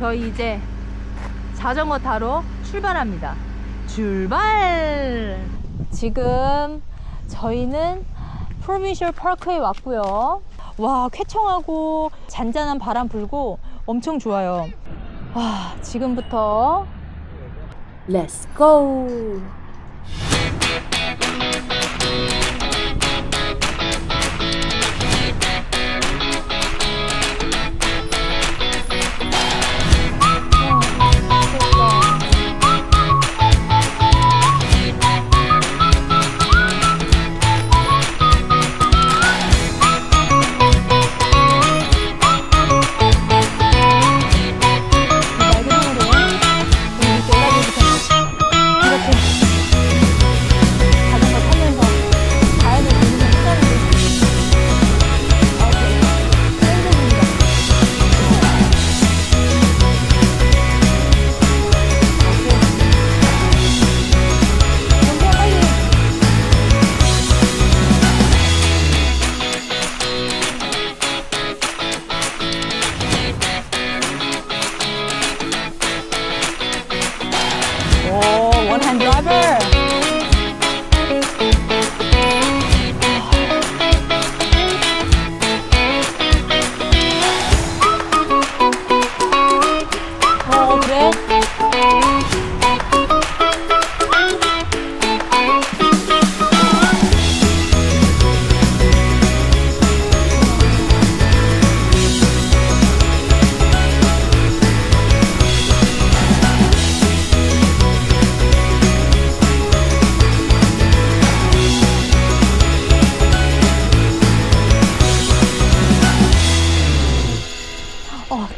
저희 이제 자전거 타러 출발합니다. 출발! 지금 저희는 프로빈셜 파크에 왔고요. 와, 쾌청하고 잔잔한 바람 불고 엄청 좋아요. 와, 지금부터 렛츠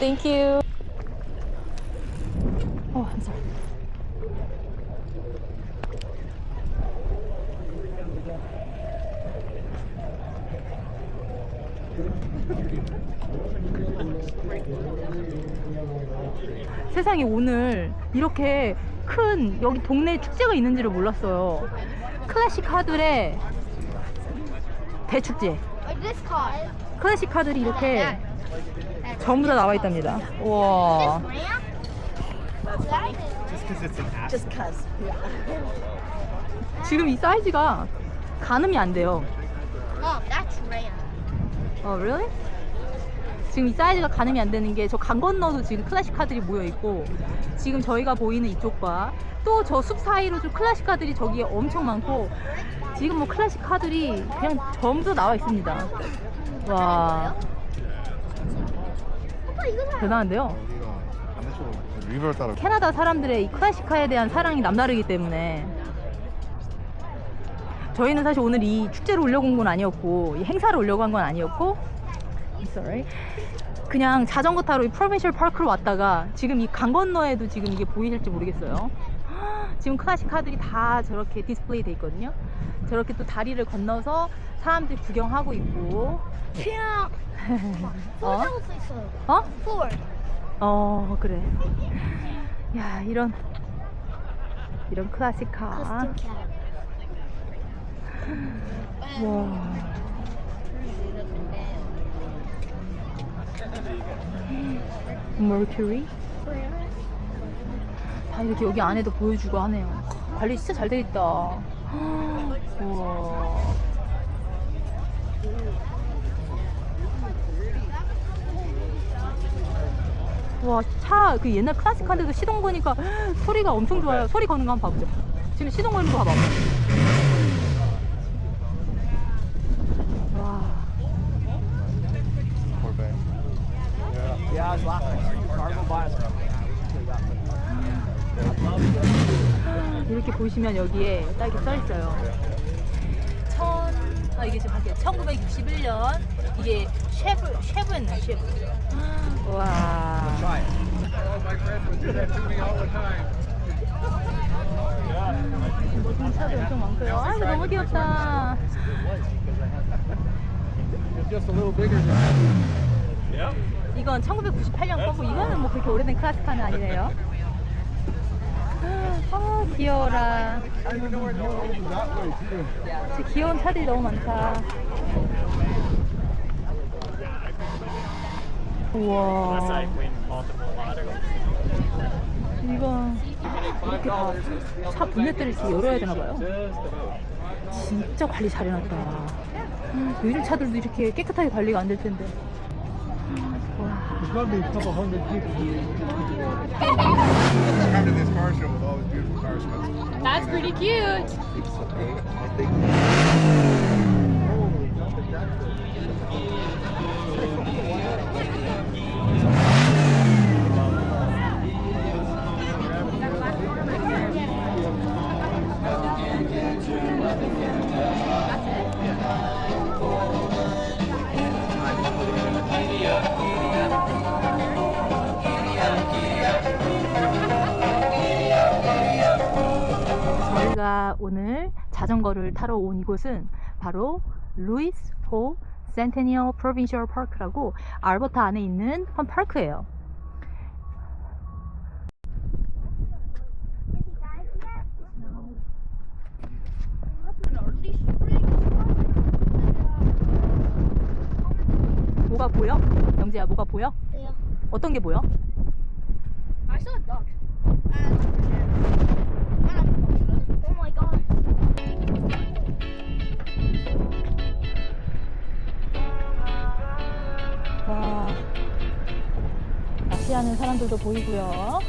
thank you. 어, I'm sorry. 세상에 오늘 이렇게 큰 여기 동네 축제가 있는지를 몰랐어요. 클래식 카들의 대축제. 클래식 카들이 이렇게 전부 다 나와 있답니다. 와. Just cause. 지금 이 사이즈가 가늠이 안 돼요. Mom, that's Ram. 어, really? 지금 이 사이즈가 가늠이 안 되는 게 저 강 건너도 지금 클래식 카들이 모여 있고 지금 저희가 보이는 이쪽과 또 저 숲 사이로 좀 클래식 카들이 저기에 엄청 많고 지금 뭐 클래식 카들이 그냥 전부 다 나와 있습니다. 와. 대단한데요? 여기가 반대쪽으로 리버를 따라 캐나다 사람들의 이 클래식카에 대한 사랑이 남다르기 때문에. 저희는 사실 오늘 이 축제를 오려고 온 건 아니었고 이 행사를 오려고 한 건 아니었고 sorry. 그냥 자전거 타러 이 프로빈셜 파크로 왔다가 지금 이 강 건너에도 지금 이게 보이실지 모르겠어요. 지금 클래식 카들이 다 저렇게 디스플레이 돼 있거든요 저렇게 또 다리를 건너서 사람들이 구경하고 있고 그냥 어? 포르라고 써 있어요. 어? 포르. 어 그래 야 이런 이런 클래식카 커스텀 캡. 와 머큐리 다 이렇게 여기 안에도 보여주고 하네요 관리 진짜 잘 돼 있다 우와 와, 차, 그 옛날 클래식 한 데도 시동 거니까 소리가 엄청 좋아요. 소리 거는 거 한번 봐보죠. 지금 시동 거는 거 봐봐. 보시면 여기에 딱 이렇게 써 있어요. 천, 아, 이게 지금 밖에 1961년 이게 쉐프, 쉐프였나, 쉐프. 와. 멋진 차도 엄청 많고요. 아, 이거 너무 귀엽다. 이건 1998년 거고 이거는 뭐 그렇게 오래된 클래식카는 아니네요. 아 귀여워라. 진짜 귀여운 차들이 너무 많다. 우와. 이거 이렇게 다차 본넷들을 이렇게 열어야 되나 봐요. 진짜 관리 잘 해놨다. 음, 요즘 차들도 이렇게 깨끗하게 관리가 안 될 텐데. 와. There's probably a couple hundred people here. Come to this car show with all these beautiful cars. That's pretty cute. 오늘 자전거를 타러 온 이곳은 바로 루이스 포 센테니얼 프로빈셜 파크라고 알버타 안에 있는 한 파크예요. 뭐가 보여? 영지야, 뭐가 보여? 어떤 게 보여? I saw a dog. Oh 사람들도 보이고요.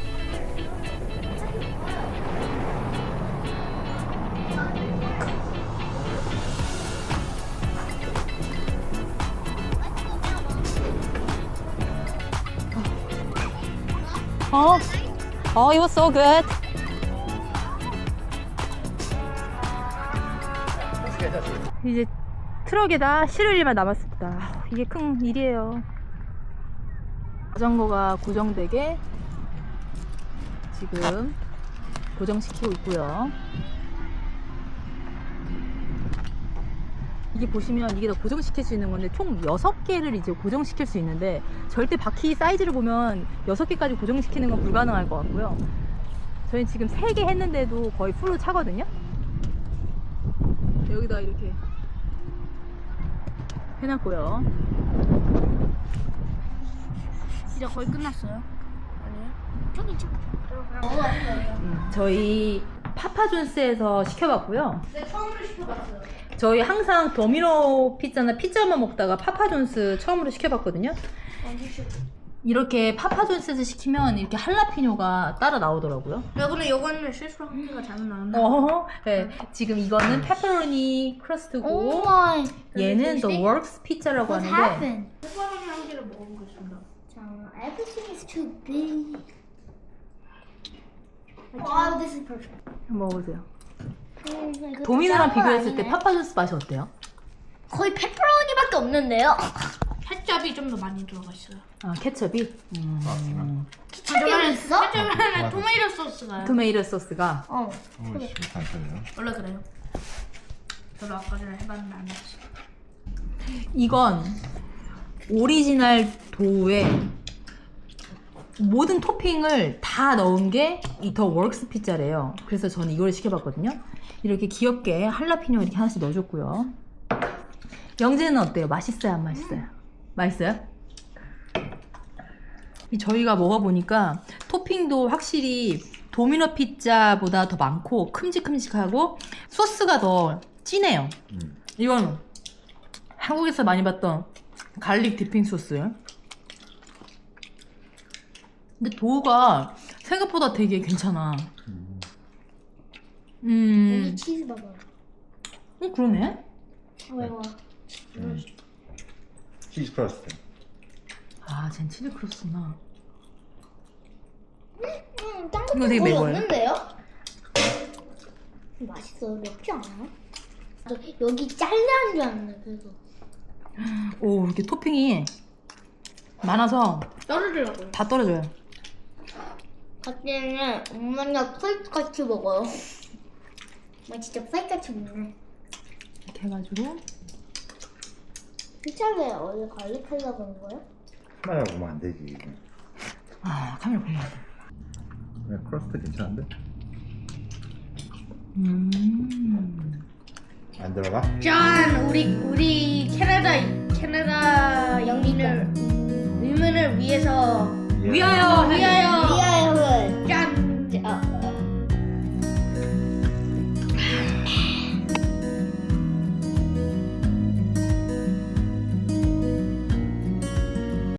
어, 어, was so good. 이제 트럭에다 실을 일만 남았습니다. 아, 이게 큰 일이에요. 자전거가 고정되게 지금 고정시키고 있고요. 이게 보시면 이게 다 고정시킬 수 있는 건데 총 6개를 이제 고정시킬 수 있는데 절대 바퀴 사이즈를 보면 6개까지 고정시키는 건 불가능할 것 같고요. 저희 지금 3개 했는데도 거의 풀로 차거든요. 여기다 이렇게 해놨고요. 진짜 거의 끝났어요. 아니에요? 저기 저. 음, 저희 파파존스에서 시켜봤고요. 네, 처음으로 시켜봤어요. 저희 항상 도미노 피자나 피자만 먹다가 파파존스 처음으로 시켜봤거든요. 이렇게 파파존스에서 시키면 이렇게 할라피뇨가 따라 나오더라고요. 야, 근데 이거는 실수로 한 개가 잘못 나왔나? 어, 네. 지금 이거는 페퍼로니 크러스트고 Oh. 얘는 The Works 피자라고 하는데? 페퍼로니 한 개를 먹어보겠습니다. 자, everything is too big. Wow, this is perfect. 한번 먹어보세요. 음, 도미노랑 비교했을 때 아니네? 파파존스 맛이 어때요? 거의 페퍼로니밖에 없는데요. 케첩이 좀 더 많이 들어가 있어요. 아, 케첩이? 음, 케첩이 있어? 케첩은 토마토 소스가요. 토메이토 소스가 어, Oh, it's fantastic. 원래 그래요. 저도 아까 전에 해봤는데 안 됐어. 이건 오리지널 도우에 모든 토핑을 다 넣은 게 이더 월크스 피자래요. 그래서 저는 이걸 시켜봤거든요. 이렇게 귀엽게 할라피뇨 이렇게 하나씩 넣어줬고요. 영재는 어때요? 맛있어요? 안 맛있어요? 맛있어요? 이 저희가 먹어보니까 토핑도 확실히 도미노 피자보다 더 많고 큼직큼직하고 소스가 더 진해요. 음. 이건 한국에서 많이 봤던 갈릭 디핑 소스. 근데 도우가 생각보다 되게 괜찮아. 음, 치즈 봐봐요. 음 그러네. 왜요? Cheese crust. 아, 쟨 치즈 크로스구나. 음, 딴 이거 것도 되게 거의 매워요. 없는데요? 맛있어요. 맵지 않아요? 저 여기 잘라는 줄 알았네. 그래서 오, 이렇게 토핑이 많아서 떨어지려고요. 다 떨어져요. 그때는 엄마가 프라이같이 먹어요. 엄마 진짜 프라이같이 먹네. 이렇게 해가지고. 피자에 원래 갈릭 하려고 하는 거예요? 카메라 보면 안 되지. 아, 카메라 보면 안 돼. 그냥 크러스트 괜찮은데? 음. 안 들어가? 짠! 우리 우리 위해서 위하여 위하여